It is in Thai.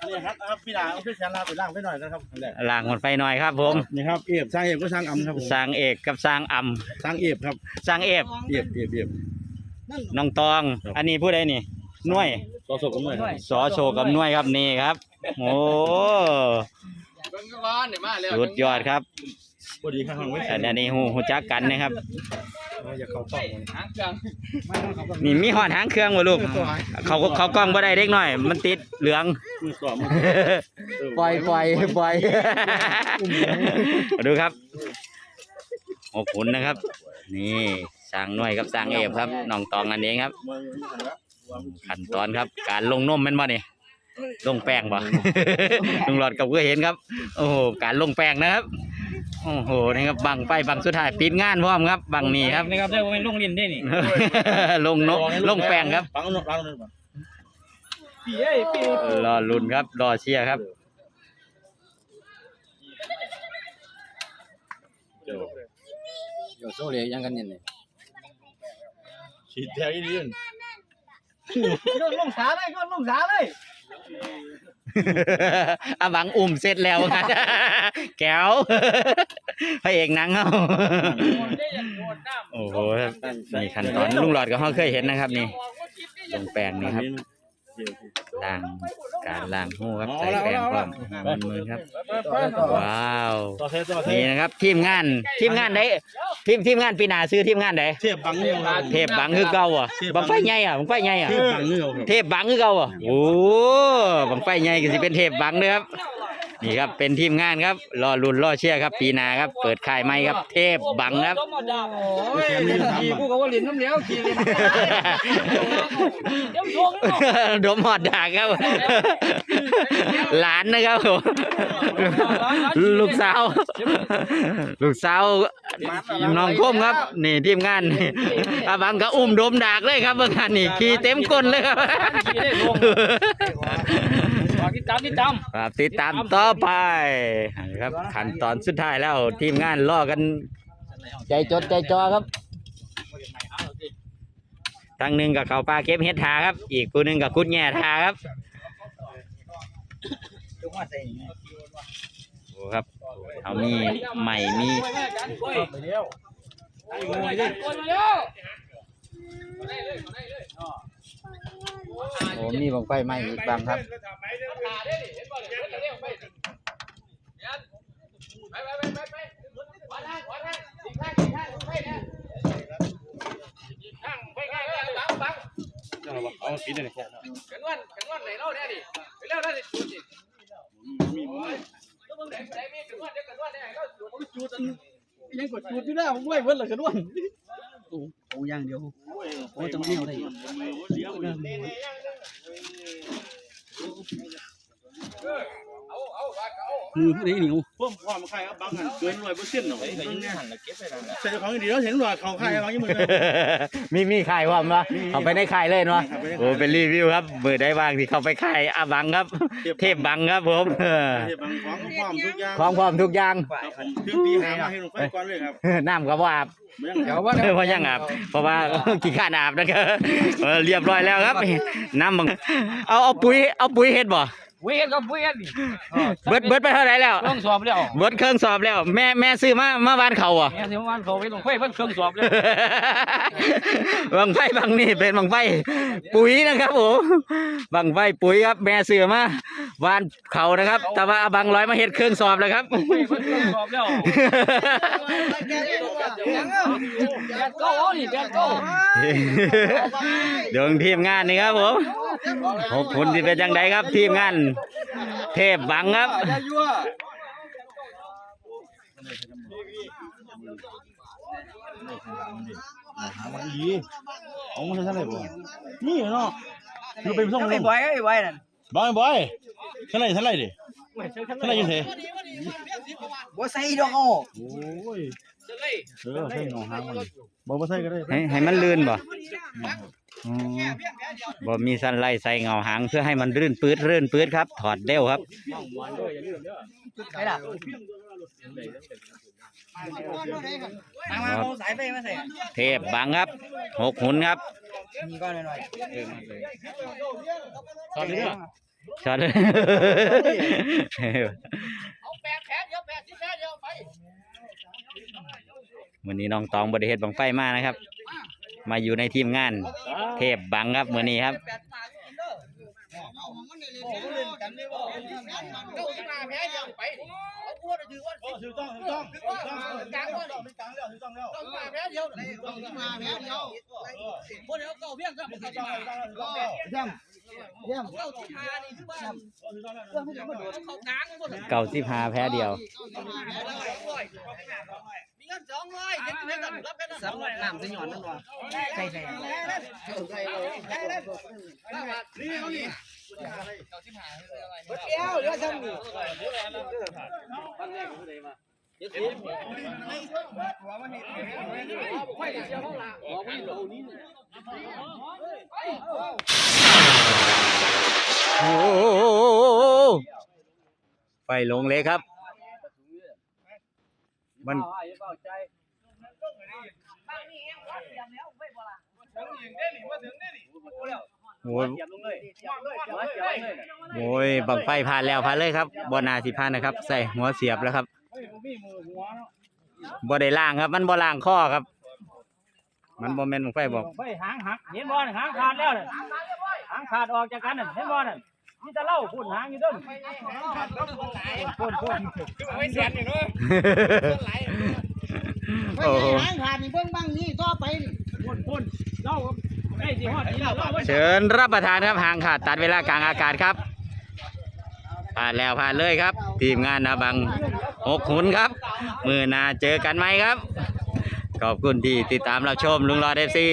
อันนี้ครับครับพี่ดาเอาพี่แสนลาไปล่างไปหน่อยนะครับอันแรกล่างมันไฟหน่อยครับ ผมนี่ครับเอฟสร้างเอฟก็สร้างอำครับผมสร้างเอกกับสร้างอำสร้างเอฟครับสร้างเอฟเอฟเอฟเอฟ น้องตอง ครับ อันนี้ผู้ใดนี่หน่วยต่อศพกันหน่อยครับสอโชกับหน่วยครับนี่ครับ โอ้เบิ่งร้อนเนี่ยมาแล้วสุดยอดครับพอดีข้างๆไว้อันนี้หูหูจักกันนะครับ อย่าเข้าป้องเลยหางเครื่องนี่มีหอดหางเครื่องบ่ลูก เขาเขากล้องบ่ได้เด็กน้อย มันติดเหลือง มือสอบมือปล่อยปล่อยปล่อยมาดูครับโอ้ขุนนะครับ นี่สร้างหน่วยกับสร้างเอฟครับน้องตองอันเองครับมือหันละขั้นตอนครับ การลงนมแม่นบ่นี่ลงแป้งบ่ ลุงหลอดกับก็เห็นครับ โอ้โหการลงแป้งนะครับ โอ้โหนี่ครับบังไฟบังสุดท้ายปิดงานพร้อมครับบังนี่ครับนี่ครับได้ว่าเป็นลุงลินได้นี่ ลงนกลงแป้งครับปังนกล้างเลยป่ะพี่เอ้ยพี่รอลุ้นครับรอเชียร์ครับเจ้าเดี๋ยวโซ่เลยยังกันเนี่ยฉีดแถวอีนี่โยนลงสาเลยโยนลงสาเลยอาบังอุ่มเสร็จแล้วครับแก้ว พระเอกหนังเขาโอ้โหครับนี่ขั้นตอนลุงหลอดก็เขาเคยเห็นนะครับ นี่ลงแป้งนี่ครับล้างการล้างหูครับใส่แป้งพร้อมมันมือครับ ว้าวต่อเทต่อเทนี่นะครับทีมงานทีมงานใดทีมทีมงานปีหน้าซื้อทีมงานใดเทียบบังเงี้ยครับเทพบังคือเก่าอะบังไฟใหญ่อะบังไฟใหญ่อะเทียบบังเงี้ยครับเทพบังคือเก่าอะโอ้บังไฟใหญ่ก็สิเป็นเทพบังเด้อครับ นี่ครับเป็นทีมงานครับรอลุ้นรอเชียร์ครับ ปีหน้าครับ เปิดค่ายใหม่ครับ เทพบังครับโอ้ยขี่กูก็ว่าลินน้ำเหลียวขี่ลินเดี๋ยวโชงดมหอดดากครับ หลานนะครับผมลูกสาว ลูกสาวน้องก้มครับ นี่ทีมงานนี่อาบังก็อุ้มดมดากเลยครับเมื่อกันนี่ขี่เต็มก้นเลยครับขี่ได้ลงฝาก ติดตามติดตามครับติดตามต่อไปครับขั้นตอนสุดท้ายแล้วทีมงานรอกัน ใจจดใจจ่อครับทั้งหนึ่งกับเขาปลาเก็บเห็ดทาครับ อีกผู้หนึ่งกับคุดแง่ทาครับโอ้ครับเขามีใหม่มี โอ้มีบังไฟใหมอีกบางครับเอาสีนี่กันวันกันวันไหนเล่าเนี่ยดิไปเล่าได้ดิจูดดิมีมีต้องมึงไหนไหนมีกันวันเดียวกันวันเนี่ยก็จูดจูดยังกดจูดอยู่แล้วผมไม่เวิร์ดเลยกันด้วยโอ้ย่างเดียวโอ้จังเดียวได้เอา เอาบาเอา มือผู้ใดเหนียวเพิ่มความใครครับบางหันเกินร้อยเปอร์เซ็นต์หน่อยใส่ของดีแล้วเห็นหน่อยเขาใครบางยี่มือมีมีขายความวะเขาไปในขายเลยเนาะโอ้เป็นรีวิวครับมือได้บ้างที่เขาไปขายอาบังครับ เทพบังครับผมเออเทียบบางของความทุกอย่างของพร้อมทุกอย่างเครื่องตีหามาให้หนูไฟก่อนเลยครับน้ำก็บ่อาบเดี๋ยวเพราะยังอาบเพราะว่ากี่ข้านอาบนะครับเออเรียบร้อยแล้วครับน้ำบังเอาเอาปุ๋ยเอาปุ๋ยเฮ็ดบ่ เวียนกับเวียนเบิดเบิดไปเท่าไหร่แล้วต้องสอบแล้วเบิดเครื่องสอบแล้ว แม่แม่ซื้อมาเมื่อวานเขาอะ เนี่ยสิวันเขาไปลงไฟเพิ่นเครื่องสอบเลยบังไฟบังนี่เป็นบังไฟปุ๋ยนะครับผมบังไฟปุ๋ยครับ แม่เสือมาวานเขานะครับ แต่ว่าเอาบังร้อยมาเฮ็ดเครื่องสอบแล้วครับเพิ่นเครื่องสอบแล้วแบนเก้านี่แบนเก้าเดี๋ยวทีมงานนี่ครับผมขอบคุณที่เป็นจังใดครับ ทีมงาน เทพบังครับหาบางอีเอามาใช้ท่านไหนบ่นี่เนาะคือเป็นส่งไอ้บอยไอ้บอยนั่นบอยบอยท่านไหนท่านไหนดิท่านไหนยังเทบ่ใส่ดอกเอโอ้ยเออใช่หนองหางมันบอกว่ใช่ก็ได้ให้ให้มันลื่นบ่ บ่มีสันไลใส่เงาหางเพื่อให้มันรื่นปื๊ดรื่นปื๊ดครับ ถอดเด้วครับใช่ล่ะมามาเอาสายไฟมาใส่เทพบังครับหกหุนครับมีก้อนหน่อยตอนนี้ช็อตเอาแปดแผลเดียวแปดสิบแผลเดียวไปวันนี้น้องตองบริเฮ็ดบังไฟมานะครับ มาอยู่ในทีมงาน เทพบังครับมือนี้ครับเก้าสิบหาแผลเดียว ไปเอาพวดถือว่าโอ้ถูกต้องถูกต้องถูกต้องถูกต้องเป็นกลางแล้วถูกต้องแล้วเก้าสิบห้าแผลเดียวเก้าสิบห้าแผลเดียวพวดเดียวเก้าเพียงครับถูเก้ากสิต้อบงห้าถูกต้องแล้วย่ำย่ำเก้าสิบห้านี่คือว่าถูกต้องแล้วเขากลางหมดเก่าสิบห้าแพ้เดียวมีเงินสองร้อยเงินเงินรับกันสำหรับน้ำจะหย่อนนั่นวะใส่ใส่นี่เขานี่เกี้ยวเหลือซ้ำนี่ไม่เสียห้องละอ๋อไม่เอานี่โอ้ไฟลงเลยครับ มันโอ้ยโอ้ยบังไฟผ่านแล้วผ่านเลยครับบนาสิผ่านนะครับ ใส่หัวเสียบแล้วครับบ่ได้ล่างครับ มันบ่ล่างข้อครับ มันบ่แม่นบังไฟบอกไฟหางหักเห็นบ่น่ะหางขาดแล้วน่ะหางขาดออกจากกันน่ะเห็นบ่น่ะ มีแต่เหล่าพุ่นหางอยู่เด้นพุ่นพุ่นไม่เสียนี่เนาะโอ้โหหางขาดนี่เบิ่งบังนี่ต่อไปนี่พุ่นพุ่นเหล่าใกล้สิฮอดนี่แล้วเหล่าไว้เชิญรับประทานครับห่างขาดตัดเวลากลางอากาศครับผ่านแล้วผ่านเลยครับ ทีมงานนาบังหกหุนครับ มือหนาเจอกันไหมครับ ขอบคุณที่ติดตามรับชมลุงรอดเอฟซี